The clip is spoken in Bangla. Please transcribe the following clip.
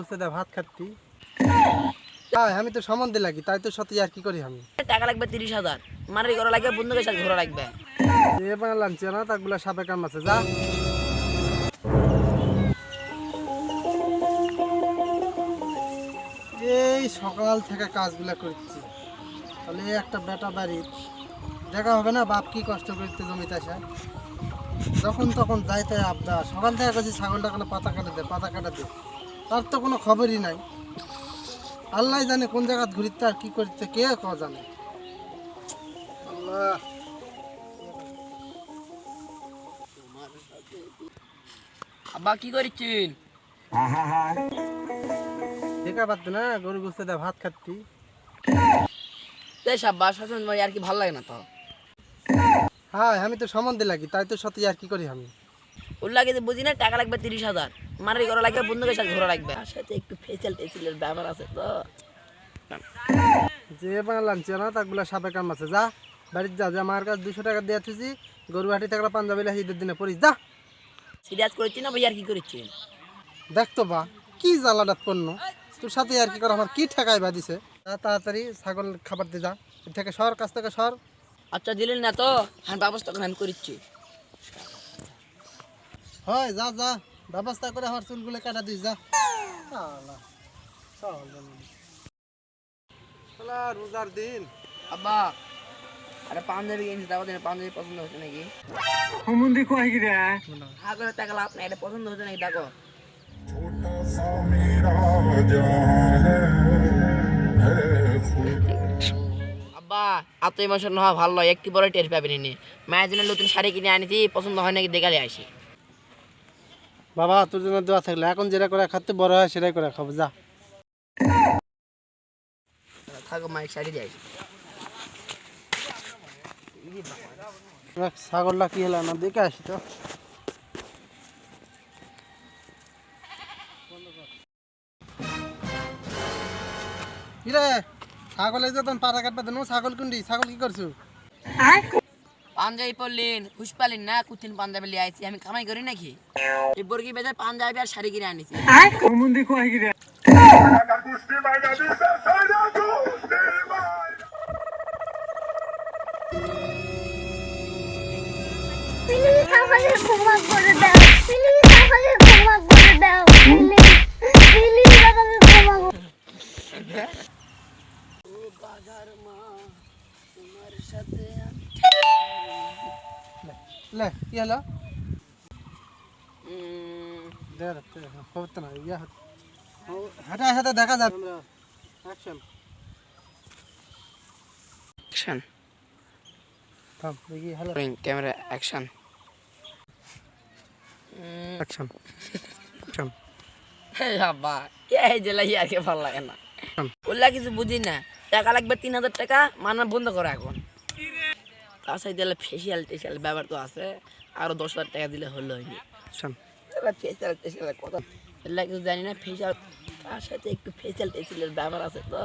গুছতে দেয় ভাত খাচ্ছি। হ্যাঁ আমি তো সম্বন্ধে লাগি তাই তো সত্যি আর কি করি আমি? টাকা লাগবে তিরিশ হাজার। মারারি করা লাগবে বন্ধুকের সাথে ঘোরা লাগবে। যে বাংলাম না তাগুলা সাপে কাম আছে যা। এই সকাল থেকে কাজগুলা করছি। তাহলে একটা বেটা বাড়ির দেখা হবে না বাপ কি কষ্ট করতে জমিতে আসে। যখন তখন যাইতে আবদা সকাল থেকে কাছে ছাগলটা কোনো পাতা কাটা দে পাতা কাটা দে। তার তো কোনো খবরই নাই। আল্লাহ জানে কোন জায়গা ঘুরিতে আর কি করতে কে ক জানে। আল্লাহ। আব্বা কি করছেন দেখা পাচ্ছ না গরু গুছতে দেয় ভাত খাচ্ছি। দেশ আব্বা শাসন ভাই আর কি ভালো লাগে না তো? হ্যাঁ আমি তো সম্বন্ধে লাগি তাই তো সত্যি আর কি করি আমি? ওর লাগে যে বুঝি না টাকা লাগবে তিরিশ হাজার। মারারি করা লাগবে বন্ধুকের সাথে ঘোরা লাগবে। তার সাথে একটু ফেসিয়াল টেসিয়ালের ব্যাপার আছে তো। যে তাগুলা সাপে কাম আছে। যা বাড়িতে যা যা আমার কাছে দুশো টাকা দিয়ে গরু হাঁটি থাকলে পাঞ্জাবি ঈদের দিনে পড়িস যা। সিরিয়াস করেছি না ভাই আর কি করেছেন দেখতো বা কি জ্বালাডাত পণ্য। তোর সাথে আর কি করে আমার কি ঠেকাই বা দিছে? তাড়াতাড়ি ছাগল খাবার দিয়ে যা। থেকে সর কাছ থেকে সর। আচ্ছা দিলেন না তো হ্যাঁ ব্যবস্থা করে আমি করেছি হয় যা যা। ব্যবস্থা করে আমার চুলগুলো কাটা দিস যা। রোজার দিন। আব্বা আরে পাঞ্জাবি কিনছি দাও দিন পাঞ্জাবি পছন্দ হচ্ছে নাকি? হুমুন্দি কয় করে লাভ নাই এটা পছন্দ হচ্ছে নাকি? দেখো। আব্বা এত ইমোশন হওয়া ভালো একটি বড় টের পাবেন মায়ের জন্য নতুন শাড়ি কিনে আনিছি পছন্দ হয় নাকি দেখালে আসি। বাবা তোর জন্য দোয়া থাকলে। এখন যেটা করে খাতে বড় হয় সেটাই করে খাব যা। থাকো দিয়ে। আসি দেখ, ছাগলটা কি হলো না দেখে আসি তো। কিরে ছাগল এই যে তখন পাড়া কাটবা দেন ছাগল কুন্ডি ছাগল কি করছ? পাঞ্জাবি পরলেন হুশ পালেন না কুতিন পাঞ্জাবি লিয়ে আইছি আমি কামাই করি নাকি এই বর্গি বেজায় পাঞ্জাবি আর শাড়ি কিনে আনিছি Oh, God, my. তোমার ক্যামেরা অ্যাকশন অ্যাকশন এই বাবা এই ভালো লাগে না। ওলা কিছু বুঝি না। টাকা লাগবে তিন হাজার টাকা মানা বন্ধ করো এখন। তাছাড়া সাথে দিলে ফেসিয়াল টেসিয়াল ব্যাপার তো আছে আরও দশ হাজার টাকা দিলে হলো হয়নি। শোন। ফেসিয়াল টেসিয়াল কথা। এলা জানি না ফেসিয়াল তার সাথে একটু ফেসিয়াল টেসিয়ালের ব্যাপার আছে তো।